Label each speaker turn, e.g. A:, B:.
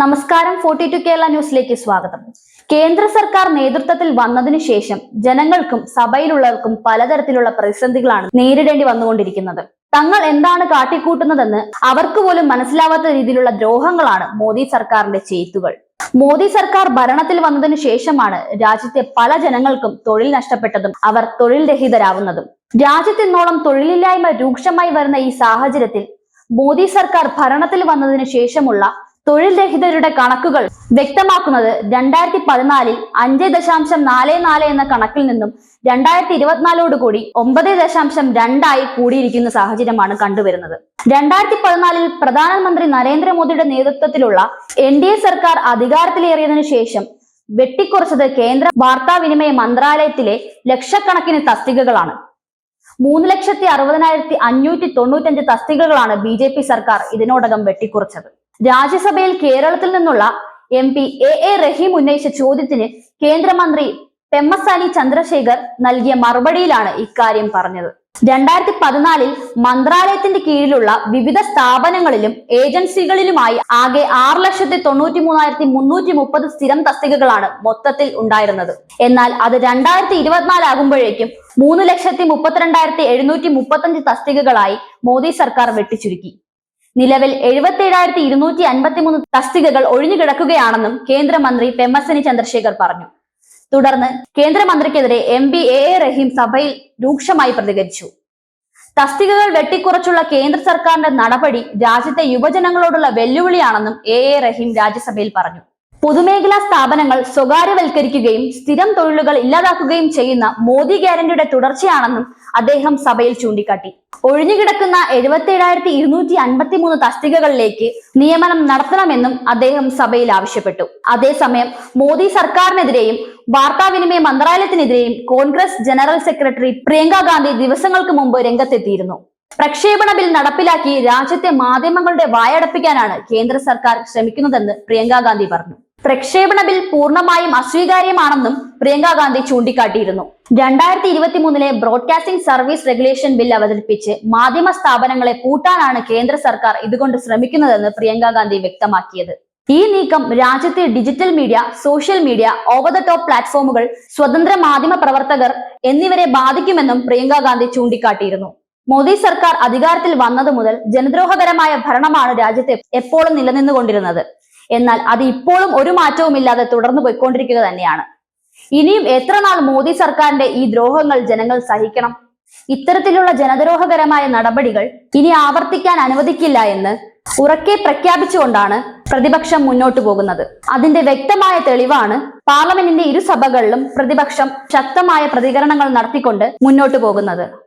A: നമസ്കാരം forty to Kerala ന്യൂസിലേക്ക് സ്വാഗതം. കേന്ദ്ര സർക്കാർ നേതൃത്വത്തിൽ വന്നതിനു ശേഷം ജനങ്ങൾക്കും സഭയിലുള്ളവർക്കും പലതരത്തിലുള്ള പ്രതിസന്ധികളാണ് നേരിടേണ്ടി വന്നുകൊണ്ടിരിക്കുന്നത്. തങ്ങൾ എന്താണ് കാട്ടിക്കൂട്ടുന്നതെന്ന് അവർക്ക് പോലും മനസ്സിലാവാത്ത രീതിയിലുള്ള ദ്രോഹങ്ങളാണ് മോദി സർക്കാരിന്റെ ചെയ്ത്തുകൾ മോദി സർക്കാർ ഭരണത്തിൽ വന്നതിനു ശേഷമാണ് രാജ്യത്തെ പല ജനങ്ങൾക്കും തൊഴിൽ നഷ്ടപ്പെട്ടതും അവർ തൊഴിൽ രഹിതരാവുന്നതും. രാജ്യത്തിന്നോളം തൊഴിലില്ലായ്മ രൂക്ഷമായി വരുന്ന ഈ സാഹചര്യത്തിൽ മോദി സർക്കാർ ഭരണത്തിൽ വന്നതിനു ശേഷമുള്ള തൊഴിൽ രഹിതരുടെ കണക്കുകൾ വ്യക്തമാക്കുന്നത് രണ്ടായിരത്തി പതിനാലിൽ അഞ്ച് ദശാംശം നാല് നാല് എന്ന കണക്കിൽ നിന്നും രണ്ടായിരത്തി ഇരുപത്തിനാലോട് കൂടി ഒമ്പത് ദശാംശം രണ്ടായി കൂടിയിരിക്കുന്ന സാഹചര്യമാണ് കണ്ടുവരുന്നത്. രണ്ടായിരത്തി പതിനാലിൽ പ്രധാനമന്ത്രി നരേന്ദ്രമോദിയുടെ നേതൃത്വത്തിലുള്ള എൻ ഡി എ സർക്കാർ അധികാരത്തിലേറിയതിനു ശേഷം വെട്ടിക്കുറച്ചത് കേന്ദ്ര വാർത്താവിനിമയ മന്ത്രാലയത്തിലെ ലക്ഷക്കണക്കിന് തസ്തികകളാണ്. മൂന്ന് ലക്ഷത്തി അറുപതിനായിരത്തി അഞ്ഞൂറ്റി തൊണ്ണൂറ്റഞ്ച് തസ്തികകളാണ് ബി ജെ പി സർക്കാർ ഇതിനോടകം വെട്ടിക്കുറച്ചത്. രാജ്യസഭയിൽ കേരളത്തിൽ നിന്നുള്ള M P A A Rahim ഉന്നയിച്ച ചോദ്യത്തിന് കേന്ദ്രമന്ത്രി പെമ്മസാനി ചന്ദ്രശേഖർ നൽകിയ മറുപടിയിലാണ് ഇക്കാര്യം പറഞ്ഞത്. രണ്ടായിരത്തി പതിനാലിൽ മന്ത്രാലയത്തിന്റെ കീഴിലുള്ള വിവിധ സ്ഥാപനങ്ങളിലും ഏജൻസികളിലുമായി ആകെ ആറ് ലക്ഷത്തി തൊണ്ണൂറ്റി മൂവായിരത്തി മുന്നൂറ്റി മുപ്പത് സ്ഥിരം തസ്തികകളാണ് മൊത്തത്തിൽ ഉണ്ടായിരുന്നത്. എന്നാൽ അത് രണ്ടായിരത്തി ഇരുപത്തിനാലാകുമ്പോഴേക്കും മൂന്ന് ലക്ഷത്തി മുപ്പത്തിരണ്ടായിരത്തി എഴുന്നൂറ്റി മുപ്പത്തഞ്ച് തസ്തികകളായി മോദി സർക്കാർ വെട്ടിച്ചുരുക്കി. നിലവിൽ എഴുപത്തി ഏഴായിരത്തി ഇരുന്നൂറ്റി അൻപത്തി മൂന്ന് തസ്തികകൾ ഒഴിഞ്ഞു കിടക്കുകയാണെന്നും കേന്ദ്രമന്ത്രി പെമ്മസനി ചന്ദ്രശേഖർ പറഞ്ഞു. തുടർന്ന് കേന്ദ്രമന്ത്രിക്കെതിരെ M P A A Rahim സഭയിൽ രൂക്ഷമായി പ്രതികരിച്ചു. തസ്തികകൾ വെട്ടിക്കുറച്ചുള്ള കേന്ദ്ര സർക്കാരിന്റെ നടപടി രാജ്യത്തെ യുവജനങ്ങളോടുള്ള വെല്ലുവിളിയാണെന്നും എ എ റഹീം രാജ്യസഭയിൽ പറഞ്ഞു. പൊതുമേഖലാ സ്ഥാപനങ്ങൾ സ്വകാര്യവൽക്കരിക്കുകയും സ്ഥിരം തൊഴിലുകൾ ഇല്ലാതാക്കുകയും ചെയ്യുന്ന മോദി ഗ്യാരണ്ടിയുടെ തുടർച്ചയാണെന്നും അദ്ദേഹം സഭയിൽ ചൂണ്ടിക്കാട്ടി. ഒഴിഞ്ഞുകിടക്കുന്ന എഴുപത്തി ഏഴായിരത്തി ഇരുന്നൂറ്റി അൻപത്തി മൂന്ന് തസ്തികകളിലേക്ക് നിയമനം നടത്തണമെന്നും അദ്ദേഹം സഭയിൽ ആവശ്യപ്പെട്ടു. അതേസമയം മോദി സർക്കാരിനെതിരെയും വാർത്താവിനിമയ മന്ത്രാലയത്തിനെതിരെയും കോൺഗ്രസ് ജനറൽ സെക്രട്ടറി പ്രിയങ്ക ഗാന്ധി ദിവസങ്ങൾക്ക് മുമ്പ് രംഗത്തെത്തിയിരുന്നു. പ്രക്ഷേപണ ബിൽ നടപ്പിലാക്കി രാജ്യത്തെ മാധ്യമങ്ങളുടെ വായടപ്പിക്കാനാണ് കേന്ദ്ര സർക്കാർ ശ്രമിക്കുന്നതെന്ന് പ്രിയങ്ക ഗാന്ധി പറഞ്ഞു. പ്രക്ഷേപണ ബിൽ പൂർണമായും അസ്വീകാര്യമാണെന്നും പ്രിയങ്ക ഗാന്ധി ചൂണ്ടിക്കാട്ടിയിരുന്നു. രണ്ടായിരത്തി ഇരുപത്തി മൂന്നിലെ ബ്രോഡ്കാസ്റ്റിംഗ് സർവീസ് റെഗുലേഷൻ ബിൽ അവതരിപ്പിച്ച് മാധ്യമ സ്ഥാപനങ്ങളെ പൂട്ടാനാണ് കേന്ദ്ര സർക്കാർ ഇതുകൊണ്ട് ശ്രമിക്കുന്നതെന്ന് പ്രിയങ്ക ഗാന്ധി വ്യക്തമാക്കിയത്. ഈ നീക്കം രാജ്യത്തെ digital media social media over the top പ്ലാറ്റ്ഫോമുകൾ സ്വതന്ത്ര മാധ്യമ പ്രവർത്തകർ എന്നിവരെ ബാധിക്കുമെന്നും പ്രിയങ്ക ഗാന്ധി ചൂണ്ടിക്കാട്ടിയിരുന്നു. മോദി സർക്കാർ അധികാരത്തിൽ വന്നതു മുതൽ ജനദ്രോഹകരമായ ഭരണമാണ് രാജ്യത്ത് എപ്പോഴും നിലനിന്നുകൊണ്ടിരുന്നത്. എന്നാൽ അത് ഇപ്പോഴും ഒരു മാറ്റവും ഇല്ലാതെ തുടർന്നു പോയിക്കൊണ്ടിരിക്കുക തന്നെയാണ്. ഇനിയും എത്ര നാൾ മോദി സർക്കാരിന്റെ ഈ ദ്രോഹങ്ങൾ ജനങ്ങൾ സഹിക്കണം? ഇത്തരത്തിലുള്ള ജനദ്രോഹകരമായ നടപടികൾ ഇനി ആവർത്തിക്കാൻ അനുവദിക്കില്ല എന്ന് ഉറക്കെ പ്രഖ്യാപിച്ചുകൊണ്ടാണ് പ്രതിപക്ഷം മുന്നോട്ടു പോകുന്നത്. അതിന്റെ വ്യക്തമായ തെളിവാണ് പാർലമെന്റിന്റെ ഇരുസഭകളിലും പ്രതിപക്ഷം ശക്തമായ പ്രതികരണങ്ങൾ നടത്തിക്കൊണ്ട് മുന്നോട്ടു പോകുന്നത്.